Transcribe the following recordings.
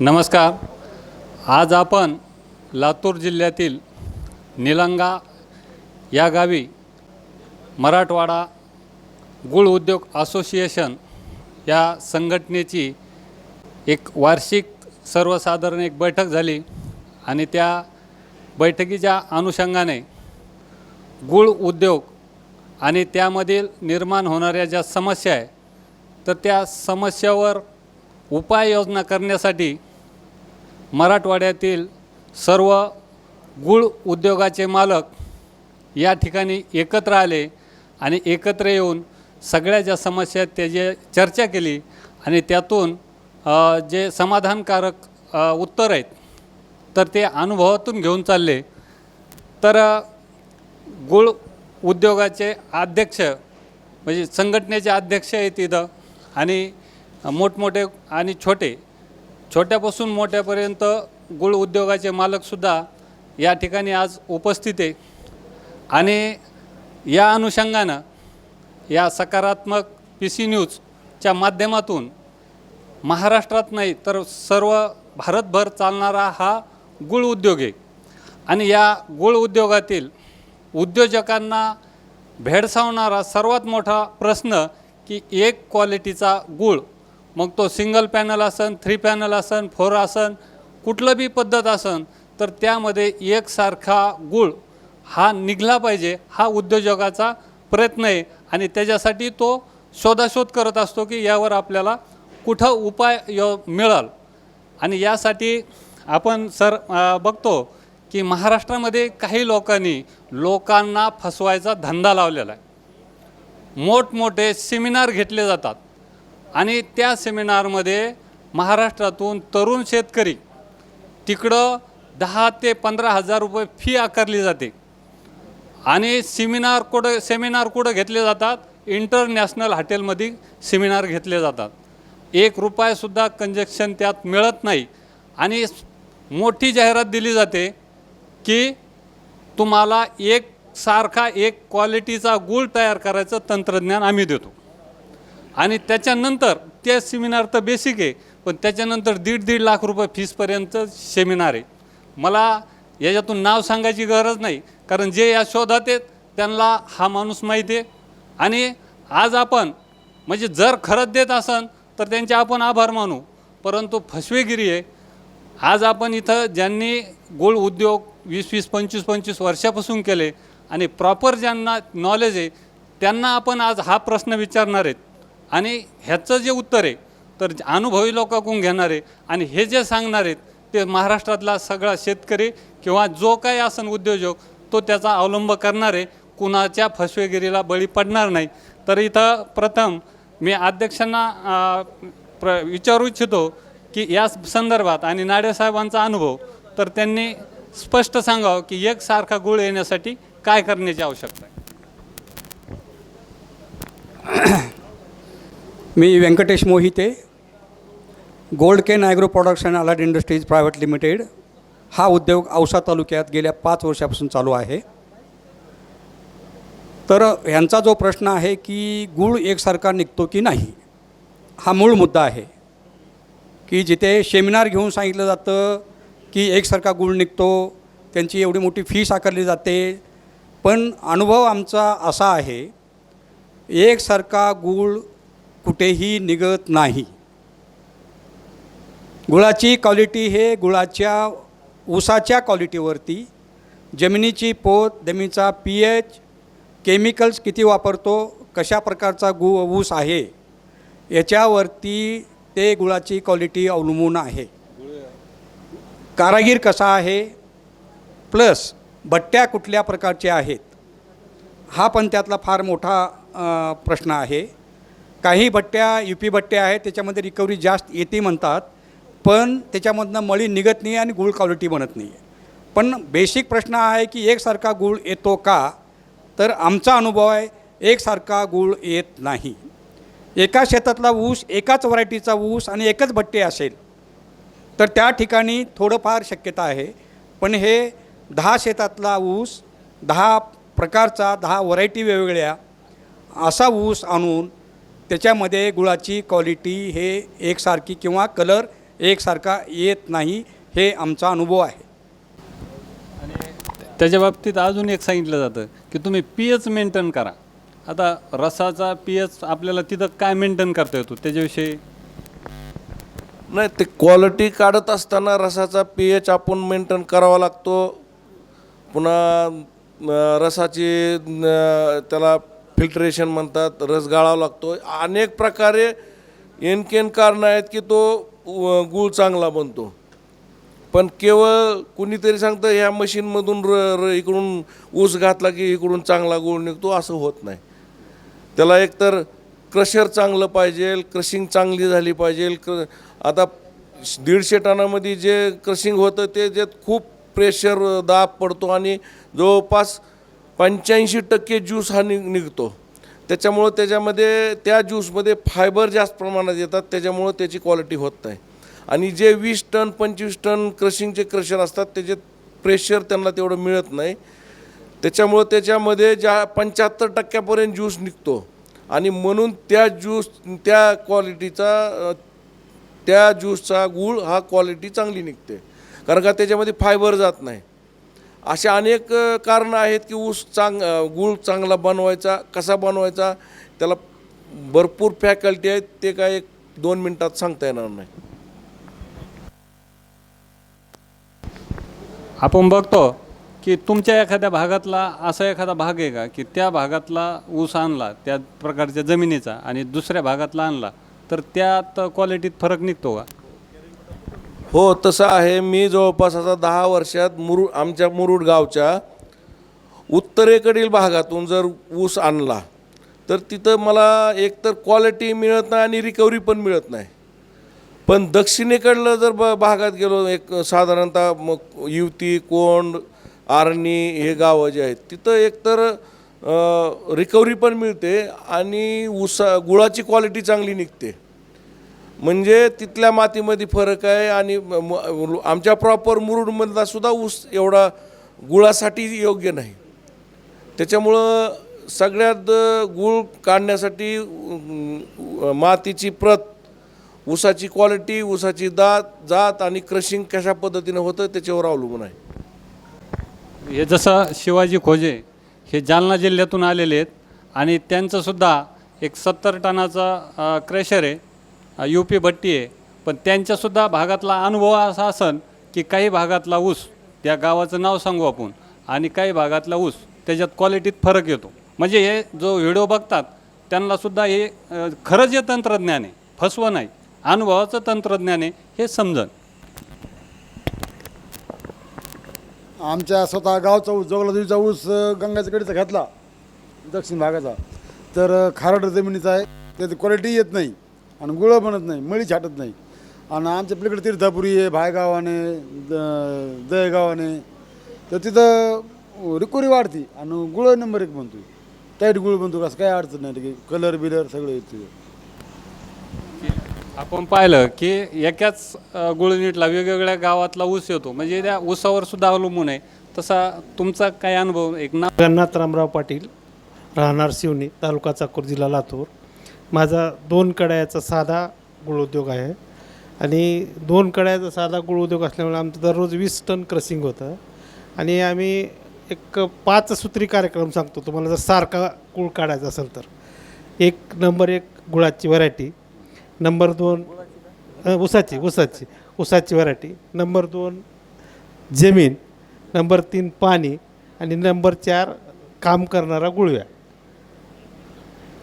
नमस्कार. आज आपण लातूर जिल्ह्यातील निलंगा या गावी मराठवाडा गुळ उद्योग असोसिएशन या संघटनेची एक वार्षिक सर्वसाधारण एक बैठक झाली आणि त्या बैठकीच्या अनुषंगाने गुळ उद्योग आणि त्यामधील निर्माण होणाऱ्या ज्या समस्या आहे तर त्या समस्यावर उपाययोजना करण्यासाठी मराठवाड्यातील सर्व गुळ उद्योगाचे मालक या ठिकाणी एकत्र आले आणि एकत्र येऊन सगळ्या ज्या समस्या आहेत त्याची चर्चा केली आणि त्यातून जे समाधानकारक उत्तर आहेत तर ते अनुभवातून घेऊन चालले. तर गुळ उद्योगाचे अध्यक्ष म्हणजे संघटनेचे अध्यक्ष आहेत इथं आणि मोठमोठे आणि छोटे छोट्यापासून मोठ्यापर्यंत गुळ उद्योगाचे मालकसुद्धा या ठिकाणी आज उपस्थित आहे. आणि या अनुषंगानं या सकारात्मक पी सी न्यूजच्या माध्यमातून महाराष्ट्रात नाही तर सर्व भारतभर चालणारा हा गुळ उद्योग आहे. आणि या गुळ उद्योगातील उद्योजकांना भेडसावणारा सर्वात मोठा प्रश्न की एक क्वालिटीचा गुळ मग तो सिंगल पॅनल असन थ्री पॅनल असन फोर असन कुठलं बी पद्धत असन तर त्यामध्ये एकसारखा गुळ हा निघला पाहिजे हा उद्योजकाचा प्रयत्न आहे. आणि त्याच्यासाठी तो शोधाशोध करत असतो की यावर आपल्याला कुठं उपाय यो मिळाल. आणि यासाठी आपण सर बघतो की महाराष्ट्रामध्ये काही लोकांनी लोकांना फसवायचा धंदा लावलेला आहे. मोठमोठे सेमिनार घेतले जातात. आणि त्या सेमिनारमध्ये महाराष्ट्रातून तरुण शेतकरी तिकडं दहा ते पंधरा हजार रुपये फी आकारली जाते. आणि सेमिनार कुठं सेमिनार कुठं घेतले जातात? इंटरनॅशनल हॉटेलमध्ये सेमिनार घेतले जातात. एक रुपयासुद्धा कंजेक्शन त्यात मिळत नाही. आणि मोठी जाहिरात दिली जाते की तुम्हाला एक सारखा एक क्वालिटीचा गुळ तयार करायचं तंत्रज्ञान आम्ही देतो. आणि त्याच्यानंतर ते सेमिनार तर बेसिक आहे पण त्याच्यानंतर दीड दीड लाख रुपये फीसपर्यंत सेमिनार आहे. मला याच्यातून नाव सांगायची गरज नाही कारण जे या शोधात आहेत त्यांना हा माणूस माहिती आहे. आणि आज आपण म्हणजे जर खरंच देत असन तर त्यांचे आपण आभार मानू. परंतु फसवेगिरी आहे. आज आपण इथं ज्यांनी गोळ उद्योग वीस वीस पंचवीस पंचवीस वर्षापासून केले आणि प्रॉपर ज्यांना नॉलेज आहे त्यांना आपण आज हा प्रश्न विचारणार आहेत. आणि ह्याचं जे उत्तर आहे तर अनुभवी लोकांकडून घेणार आहे. आणि हे जे सांगणार आहेत ते महाराष्ट्रातला सगळा शेतकरी किंवा जो काही असन उद्योजक तो त्याचा अवलंब करणार आहे. कुणाच्या फसवेगिरीला बळी पडणार नाही. तर इथं प्रथम मी अध्यक्षांना प्र विचारू इच्छितो की या संदर्भात आणि नाडेसाहेबांचा अनुभव तर त्यांनी स्पष्ट सांगावं की एकसारखा गुळ येण्यासाठी काय करण्याची आवश्यकता आहे. मी Venkatesh Mohite gold cane agro production allied industries private limited. हा उद्योग औसा तालुक्यात गेल्या पाच वर्षापासून चालू आहे. तर ह्यांचा जो प्रश्न आहे की गूळ एकसारखा निघतो की नाही हा मूळ मुद्दा आहे. की जिथे सेमिनार घेऊन सांगितलं जातं की एकसारखा गूळ निघतो त्यांची एवढी मोठी फी साकारली जाते. पण अनुभव आमचा असा आहे एकसारखा गूळ कुठेही निघत नाही. गुळाची क्वालिटी हे गुळाच्या ऊसाच्या क्वालिटीवरती जमिनीची पोत जमिनीचा पी एच केमिकल्स किती वापरतो कशा प्रकारचा गु ऊस आहे याच्यावरती ते गुळाची क्वालिटी अवलंबून आहे. कारागीर कसा आहे प्लस बट्ट्या कुठल्या प्रकारच्या आहेत हा पण त्यातला फार मोठा प्रश्न आहे. काही भट्ट्या यू पी भट्ट्या आहेत त्याच्यामध्ये रिकव्हरी जास्त येते म्हणतात पण त्याच्यामधनं मळी निघत नाही आणि गुळ क्वालिटी बनत नाही आहे पण बेसिक प्रश्न आहे की एकसारखा गुळ येतो का? तर आमचा अनुभव आहे एकसारखा गुळ येत नाही. एका शेतातला ऊस एकाच व्हरायटीचा ऊस आणि एकच भट्टे असेल तर त्या ठिकाणी थोडंफार शक्यता आहे. पण हे दहा शेतातला ऊस दहा प्रकारचा दहा व्हरायटी वेगवेगळ्या असा ऊस आणून त्याच्यामध्ये गुळाची क्वालिटी हे एकसारखी किंवा कलर एकसारखा येत नाही हे आमचा अनुभव आहे. त्याच्या बाबतीत अजून एक सांगितलं जातं की तुम्ही पी एच मेंटेन करा. आता रसाचा पी एच आपल्याला तिथं काय मेंटेन करता येतो त्याच्याविषयी? नाही ते क्वालिटी काढत असताना रसाचा पी एच आपण मेंटेन करावा लागतो. पुन्हा रसाची त्याला फिल्टरेशन म्हणतात रस गाळावा लागतो अनेक प्रकारे एनकेन कारणं आहेत की तो गूळ चांगला बनतो. पण केवळ कुणीतरी सांगतं ह्या मशीनमधून र र इकडून ऊस घातला की इकडून चांगला गूळ निघतो असं होत नाही. त्याला एकतर क्रशर चांगलं पाहिजे क्रशिंग चांगली झाली पाहिजे. क्र आता दीडशे टनामध्ये जे क्रशिंग होतं ते जे खूप प्रेशर दाब पडतो आणि जवळपास पंच्याऐंशी टक्के ज्यूस हा निघ निघतो. त्याच्यामुळं त्याच्यामध्ये त्या ज्यूसमध्ये फायबर जास्त प्रमाणात येतात त्याच्यामुळं त्याची क्वालिटी होत नाही. आणि जे वीस टन पंचवीस टन क्रशिंगचे क्रशर असतात त्याचे प्रेशर त्यांना तेवढं मिळत नाही. त्याच्यामुळं त्याच्यामध्ये ज्या पंच्याहत्तर टक्क्यापर्यंत ज्यूस निघतो. आणि म्हणून त्या ज्यूस त्या क्वालिटीचा त्या ज्यूसचा गूळ हा क्वालिटी चांगली निघते. कारण का त्याच्यामध्ये फायबर जात नाही. अशा अनेक कारणं आहेत की ऊस चांग गूळ चांगला बनवायचा कसा बनवायचा त्याला भरपूर फॅकल्टी आहेत ते काय एक दोन मिनटात सांगता येणार नाही. आपण बघतो की तुमच्या एखाद्या भागातला असा एखादा भाग आहे का की त्या भागातला ऊस आणला त्या प्रकारच्या जमिनीचा आणि दुसऱ्या भागातला आणला तर त्यात क्वालिटीत फरक निघतो का? हो तसं आहे. मी जवळपास आता दहा वर्षात मुरु आमच्या मुरुड गावच्या उत्तरेकडील भागातून जर ऊस आणला तर तिथं मला एकतर क्वालिटी मिळत नाही आणि रिकव्हरी पण मिळत नाही. पण दक्षिणेकडलं जर ब भागात गेलो एक साधारणतः मग युवती कोंड आरणी हे गावं जे आहेत तिथं एकतर रिकव्हरी पण मिळते आणि ऊसा गुळाची क्वालिटी चांगली निघते. म्हणजे तिथल्या मातीमध्ये फरक आहे आणि म- म- आमच्या प्रॉपर मुरुडमधला सुद्धा ऊस एवढा गुळासाठी योग्य नाही. त्याच्यामुळं सगळ्यात गूळ काढण्यासाठी मातीची प्रत ऊसाची क्वालिटी ऊसाची दात जात आणि क्रशिंग कशा पद्धतीनं होतं त्याच्यावर अवलंबून आहे. हे जसं शिवाजी खोजे हे जालना जिल्ह्यातून आलेले आहेत आणि त्यांचंसुद्धा एक सत्तर टनाचा क्रेशर आहे. यू पी भट्टी आहे. पण त्यांच्यासुद्धा भागातला अनुभव असा असन की काही भागातला ऊस त्या गावाचं नाव सांगू आपण आणि काही भागातला ऊस त्याच्यात क्वालिटीत फरक येतो. म्हणजे हे जो व्हिडिओ बघतात त्यांनासुद्धा हे खरंच हे तंत्रज्ञान आहे फसवं नाही. अनुभवाचं तंत्रज्ञान आहे हे समजन. आमच्या स्वतः गावचा ऊस जोगलादेवीचा ऊस अ, गंगाच्या कडीचा घातला दक्षिण भागाचा. तर खारट जमिनीचा आहे त्याची क्वालिटी येत नाही. आणि गुळं बनत नाही मळी छाटत नाही. आणि आमच्या पलीकडे तीर्थापुरी आहे भायगावाने द दहेगावाने तर तिथं रिकोरी वाढते आणि गुळ नंबर एक बनतो टाईट गुळ बनतो असं काही अडचण नाही कलर बिलर सगळं येतं आपण पाहिलं की एकाच अ, गुळणीतला वेगवेगळ्या गावातला ऊस येतो. म्हणजे त्या ऊसावर सुद्धा अवलंबून आहे. तसा तुमचा काय अनुभव एक ना जगन्नाथ रामराव पाटील राहणार शिवणी तालुका चाकूर जिल्हा लातूर. माझा दोन कड्याचा साधा गुळ उद्योग आहे. आणि दोन कड्याचा साधा गुळ उद्योग असल्यामुळे आमचं दररोज वीस टन क्रसिंग होतं. आणि आम्ही एक पाच सूत्री कार्यक्रम सांगतो तुम्हाला जर सारखा गुळ काढायचा असेल तर. एक नंबर एक गुळाची व्हरायटी नंबर दोन उसाची ऊसाची ऊसाची ऊसाची व्हरायटी नंबर दोन जमीन नंबर तीन पाणी आणि नंबर चार काम करणारा गुळव्या.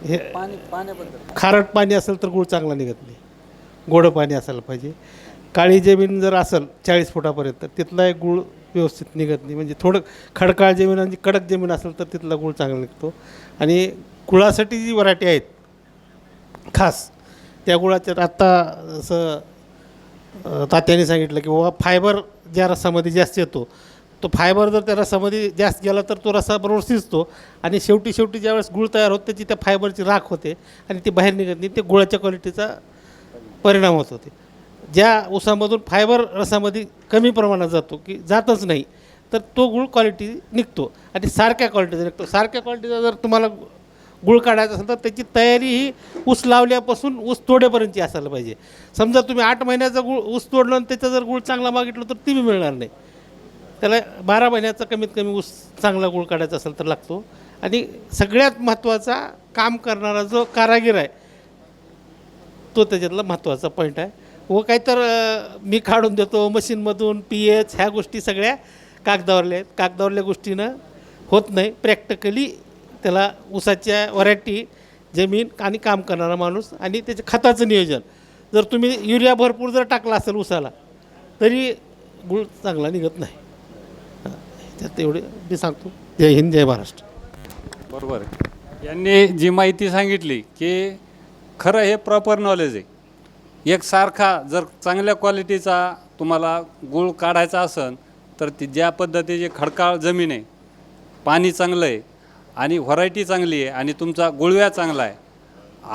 हे खारट पाणी असेल तर गुळ चांगला निघत नाही. गोडं पाणी असायला पाहिजे. काळी जमीन जर असेल चाळीस फुटापर्यंत तिथला एक गुळ व्यवस्थित निघत नाही. म्हणजे थोडं खडकाळ जमीन आणि कडक जमीन असेल तर तिथला गुळ चांगला निघतो. आणि गुळासाठी जी व्हरायटी आहेत खास त्या गुळाच्या आत्ता असं तात्याने सांगितलं की बाबा फायबर ज्या रसामध्ये जास्त येतो तो फायबर जर त्या रसामध्ये जास्त गेला तर तो रसा बरोबर शिजतो. आणि शेवटी शेवटी ज्यावेळेस गुळ तयार होते त्याची त्या फायबरची राख होते आणि ती बाहेर निघत नाही ते गुळाच्या क्वालिटीचा परिणाम होत होते. ज्या ऊसामधून फायबर रसामध्ये कमी प्रमाणात जातो की जातच नाही तर तो गुळ क्वालिटी निघतो आणि सारख्या क्वालिटीचा निघतो. सारख्या क्वालिटीचा जर तुम्हाला गुळ काढायचा असेल तर त्याची तयारी ही ऊस लावल्यापासून ऊस तोडेपर्यंतची असायला पाहिजे. समजा तुम्ही आठ महिन्याचा गुळ ऊस तोडलं आणि त्याचा जर गुळ चांगला मागितलं तर ती बी मिळणार नाही. त्याला बारा महिन्याचा कमीत कमी ऊस चांगला गुळ काढायचा असेल तर लागतो. आणि सगळ्यात महत्त्वाचा काम करणारा जो कारागीर आहे तो त्याच्यातला महत्त्वाचा पॉईंट आहे. व काही तर मी काढून देतो मशीनमधून पी एच ह्या गोष्टी सगळ्या कागदावरल्या आहेत. कागदावरल्या गोष्टीनं होत नाही. प्रॅक्टिकली त्याला ऊसाच्या व्हरायटी जमीन आणि काम करणारा माणूस आणि त्याच्या खताचं नियोजन. जर तुम्ही युरिया भरपूर जर टाकला असेल ऊसाला तरी गुळ चांगला निघत नाही. त्यात एवढे मी सांगतो. जय हिंद जय महाराष्ट्र. बरोबर आहे. यांनी जी माहिती सांगितली की खरं हे प्रॉपर नॉलेज आहे. एक सारखा जर चांगल्या क्वालिटीचा तुम्हाला गूळ काढायचा असेल तर ती ज्या पद्धतीची खडकाळ जमीन आहे पाणी चांगलं आहे आणि व्हरायटी चांगली आहे आणि तुमचा गुळव्या चांगला आहे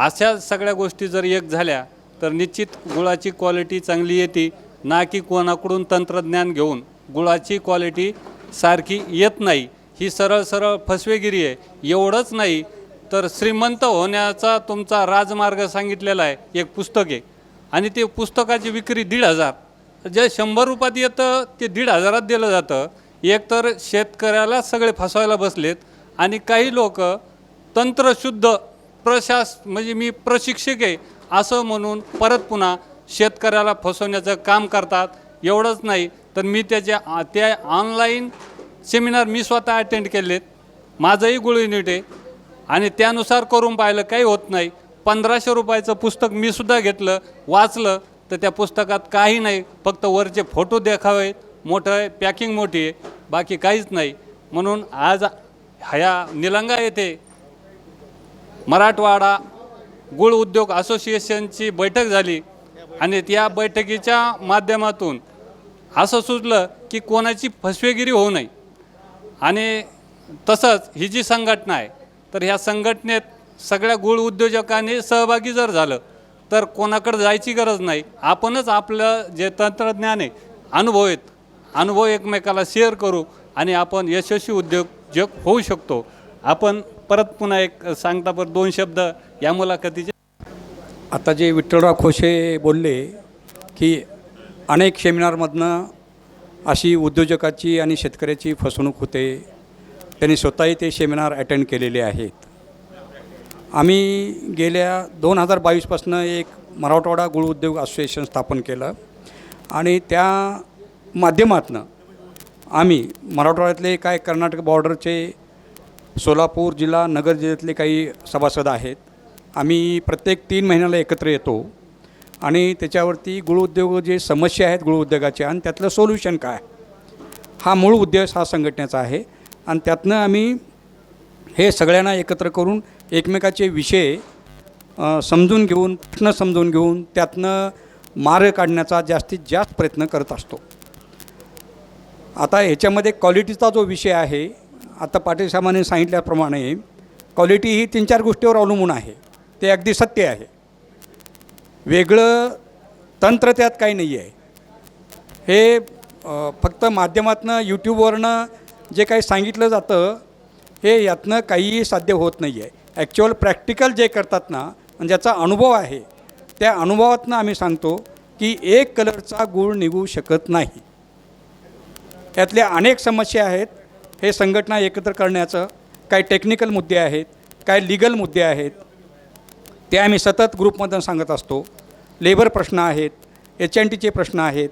अशा सगळ्या गोष्टी जर एक झाल्या तर निश्चित गुळाची क्वालिटी चांगली येते. ना की कोणाकडून तंत्रज्ञान घेऊन गुळाची क्वालिटी सारखी येत नाही. ही सरळ सरळ फसवेगिरी आहे. एवढंच नाही तर श्रीमंत होण्याचा तुमचा राजमार्ग सांगितलेला आहे. एक पुस्तक आहे. आणि ते पुस्तकाची विक्री दीड हजार. जे शंभर रुपयात येतं ते दीड हजारात दिलं जातं. एकतर शेतकऱ्याला सगळे फसवायला बसलेत. आणि काही लोक तंत्रशुद्ध प्रशास म्हणजे मी प्रशिक्षक आहे असं म्हणून परत पुन्हा शेतकऱ्याला फसवण्याचं काम करतात. एवढंच नाही तर मी त्याच्या त्या ऑनलाईन सेमिनार मी स्वतः अटेंड केलेत. माझंही गुळ युनिट आहे. आणि त्यानुसार करून पाहिलं काही होत नाही. पंधराशे रुपयाचं पुस्तक मी सुद्धा घेतलं वाचलं तर त्या पुस्तकात काही नाही. फक्त वरचे फोटो देखावेत मोठं आहे पॅकिंग मोठी आहे. बाकी काहीच नाही. म्हणून आज ह्या निलंगा येथे मराठवाडा गुळ उद्योग असोसिएशनची बैठक झाली. आणि त्या बैठकीच्या माध्यमातून असं सुचलं की कोणाची फसवेगिरी होऊ नये. आणि तसंच ही जी संघटना आहे तर ह्या संघटनेत सगळ्या गुळ उद्योजकांनी सहभागी जर झालं तर कोणाकडे जायची गरज नाही. आपणच आपलं जे तंत्रज्ञान आहे अनुभव आहेत अनुभव एकमेकाला शेअर करू आणि आपण यशस्वी उद्योजक होऊ शकतो. आपण परत पुन्हा एक सांगता पर दोन शब्द या मुलाखतीचे. आता जे विठ्ठलराव खोशे बोलले की अनेक सेमिनारमधनं अशी उद्योजकाची आणि शेतकऱ्याची फसवणूक होते. त्यांनी स्वतःही ते सेमिनार अटेंड केलेले आहेत. आम्ही गेल्या दोन हजार बावीसपासून एक मराठवाडा गुळ उद्योग असोसिएशन स्थापन केलं आणि त्या माध्यमातनं आम्ही मराठवाड्यातले काय कर्नाटक बॉर्डरचे सोलापूर जिल्हा नगर जिल्ह्यातले काही सभासद आहेत. आम्ही प्रत्येक तीन महिन्याला एकत्र येतो. आणि त्याच्यावरती गुळउद्योग जे समस्या आहेत गुळउद्योगाच्या आणि त्यातलं सोल्युशन काय? हा मूळ उद्देश हा संघटनेचा आहे. आणि त्यातनं आम्ही हे सगळ्यांना एकत्र करून एकमेकाचे विषय समजून घेऊन प्रश्न समजून घेऊन त्यातनं मार्ग काढण्याचा जास्तीत जास्त प्रयत्न करत असतो. आता ह्याच्यामध्ये क्वालिटीचा जो विषय आहे आता पाटील साहेबांनी सांगितल्याप्रमाणे क्वालिटी ही तीन चार गोष्टीवर अवलंबून आहे. ते अगदी सत्य आहे. वेगळं तंत्र त्यात काही नाही आहे हे फक्त माध्यमातनं यूट्यूबवरनं जे काही सांगितलं जातं हे यातनं काहीही साध्य होत नाही आहे ॲक्च्युअल प्रॅक्टिकल जे करतात ना म्हणजे ज्याचा अनुभव आहे त्या अनुभवातनं आम्ही सांगतो की एक कलरचा गुळ निघू शकत नाही. यातल्या अनेक समस्या आहेत. हे संघटना एकत्र करण्याचं काही टेक्निकल मुद्दे आहेत काही लिगल मुद्दे आहेत ते आम्ही सतत ग्रुपमधून सांगत असतो. लेबर प्रश्न आहेत एच एन टीचे प्रश्न आहेत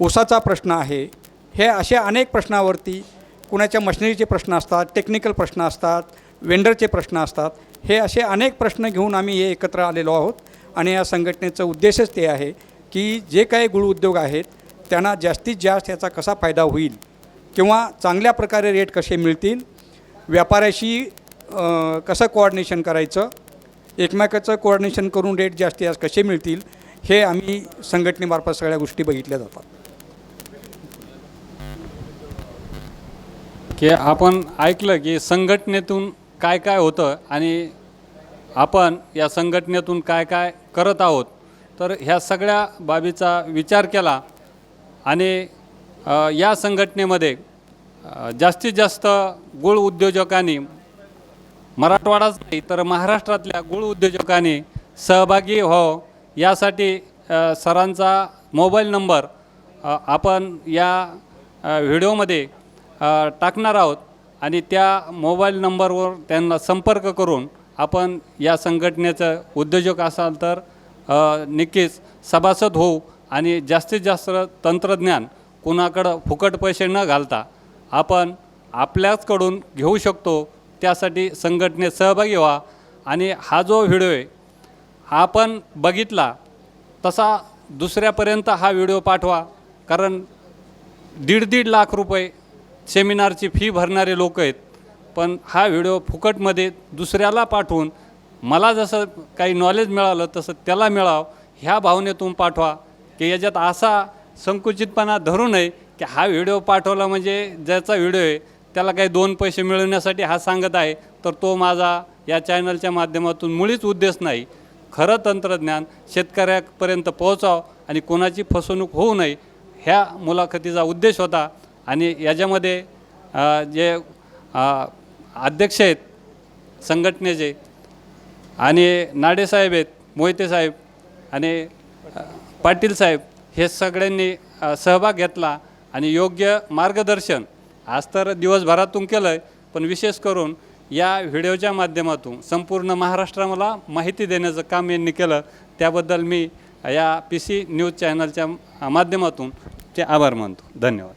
ऊसाचा प्रश्न आहे. हे अशा अनेक प्रश्नावरती कुणाच्या मशिनरीचे प्रश्न असतात टेक्निकल प्रश्न असतात वेंडरचे प्रश्न असतात. हे असे अनेक प्रश्न घेऊन आम्ही हे एकत्र आलेलो आहोत. आणि या संघटनेचं उद्देशच ते आहे की जे काही गुळ उद्योग आहेत त्यांना जास्तीत जास्त याचा कसा फायदा होईल किंवा चांगल्या प्रकारे रेट कसे मिळतील व्यापाऱ्याशी कसं कोऑर्डिनेशन करायचं एकमेकाचं कोऑर्डिनेशन करून रेट जास्तीत जास्त कसे मिळतील हे आम्ही संघटनेमार्फत सगळ्या गोष्टी बघितल्या जातात. की आपण ऐकलं की संघटनेतून काय काय होतं आणि आपण या संघटनेतून काय काय करत आहोत तर ह्या सगळ्या बाबीचा विचार केला आणि या संघटनेमध्ये जास्तीत जास्त गुळ उद्योजकांनी मराठवाडाच नाही तर महाराष्ट्रातल्या गुळ उद्योजकांनी सहभागी व्हावं यासाठी सरांचा मोबाईल नंबर आपण या व्हिडिओमध्ये टाकणार आहोत आणि त्या मोबाईल नंबरवर त्यांना संपर्क करून आपण या संघटनेचं उद्योजक असाल तर नक्कीच सभासद होऊ आणि जास्तीत जास्त तंत्रज्ञान कुणाकडं फुकट पैसे न घालता आपण आपल्याचकडून घेऊ शकतो त्यासाठी संघटनेत सहभागी व्हा. आणि हा जो व्हिडिओ आहे हा आपण बघितला तसा दुसऱ्यापर्यंत हा व्हिडिओ पाठवा. कारण दीड दीड लाख रुपये सेमिनारची फी भरणारे लोक आहेत. पण हा व्हिडिओ फुकटमध्ये दुसऱ्याला पाठवून मला जसं काही नॉलेज मिळालं तसं त्याला मिळावं ह्या भावनेतून पाठवा. की याच्यात असा संकुचितपणा धरू नये की हा व्हिडिओ पाठवला म्हणजे ज्याचा व्हिडिओ आहे त्याला काही दोन पैसे मिळवण्यासाठी हा सांगत आहे तर तो माझा या चॅनलच्या माध्यमातून मुळीच उद्देश नाही. खरं तंत्रज्ञान शेतकऱ्यापर्यंत पोहोचावं आणि कोणाची फसवणूक होऊ नये ह्या मुलाखतीचा उद्देश होता. आणि याच्यामध्ये जे अध्यक्ष आहेत संघटनेचे आणि नाडेसाहेब आहेत मोहिते साहेब आणि पाटील साहेब हे सगळ्यांनी सहभाग घेतला आणि योग्य मार्गदर्शन आज तर दिवसभरातून केलं आहे पण विशेष करून या व्हिडिओच्या माध्यमातून संपूर्ण महाराष्ट्राला माहिती देण्याचं काम यांनी केलं त्याबद्दल मी या पी सी न्यूज चॅनलच्या माध्यमातून ते आभार मानतो. धन्यवाद.